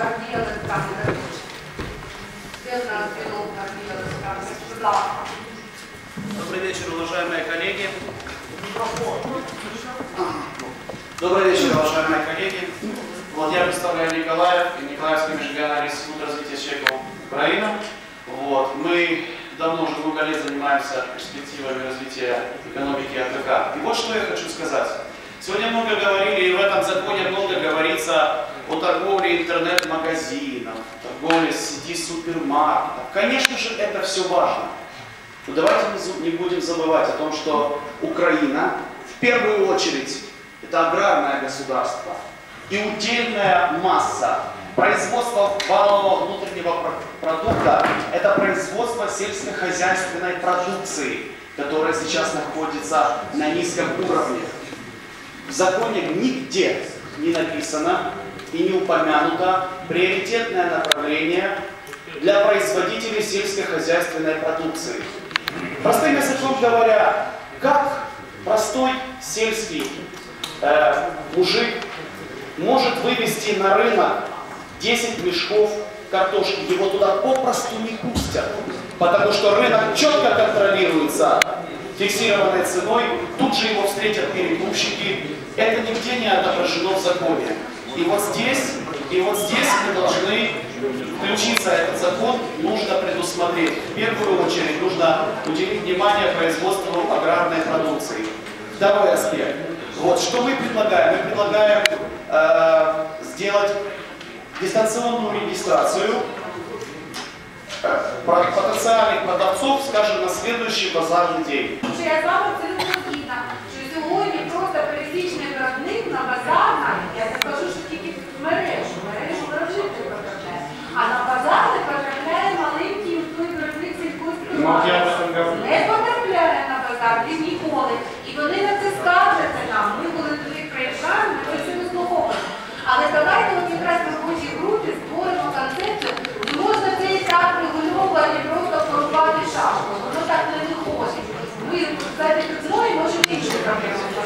Гвардія Олександр. Де в нас дзвінок Гвардія Олександр? Будь ласка. Добрый вечер, уважаемые коллеги. Добрый вечер, уважаемые коллеги. Вот я представляю Николаев и Николаевский межрегиональный институт развития человека Украина. Вот. Мы давно уже много лет занимаемся перспективами развития экономики АТК. И вот что я хочу сказать. Сегодня много говорили, и в этом законе много говорится о торговле интернет-магазинов, торговле сети супермаркетов. Конечно же, это все важно. Но давайте не будем забывать о том, что Украина в первую очередь это аграрное государство и удельная масса производства валового внутреннего про- продукта – это производство сельскохозяйственной продукции, которая сейчас находится на низком уровне. В законе нигде не написано и не упомянуто приоритетное направление для производителей сельскохозяйственной продукции. Простым языком говоря, как простой сельский э, мужик может вывести на рынок 10 мешков картошки, его туда попросту не пустят, потому что рынок четко контролируется фиксированной ценой, тут же его встретят перекупщики, это нигде не отображено в законе. И вот здесь, и вот здесь мы должны включиться, этот закон нужно предусмотреть. В первую очередь нужно уделить внимание производству аграрной продукции. Второй аспект. Вот что мы предлагаем? Мы предлагаем э, сделать дистанционную регистрацию потенциальных продавцов, скажем, на следующий базарный день. Що я з вами абсолютно згідна, що сьогодні просто пересічний виробник на базарах, я не кажу, що тільки в мережу, мережу виробник не потрапляє, а на базар не потрапляє маленький той виробник Ну, от я об этом сільськогосподарства. говорю. Не потрапляє на базар він ніколи. І вони на 伝えていくつもりも主義主義関係を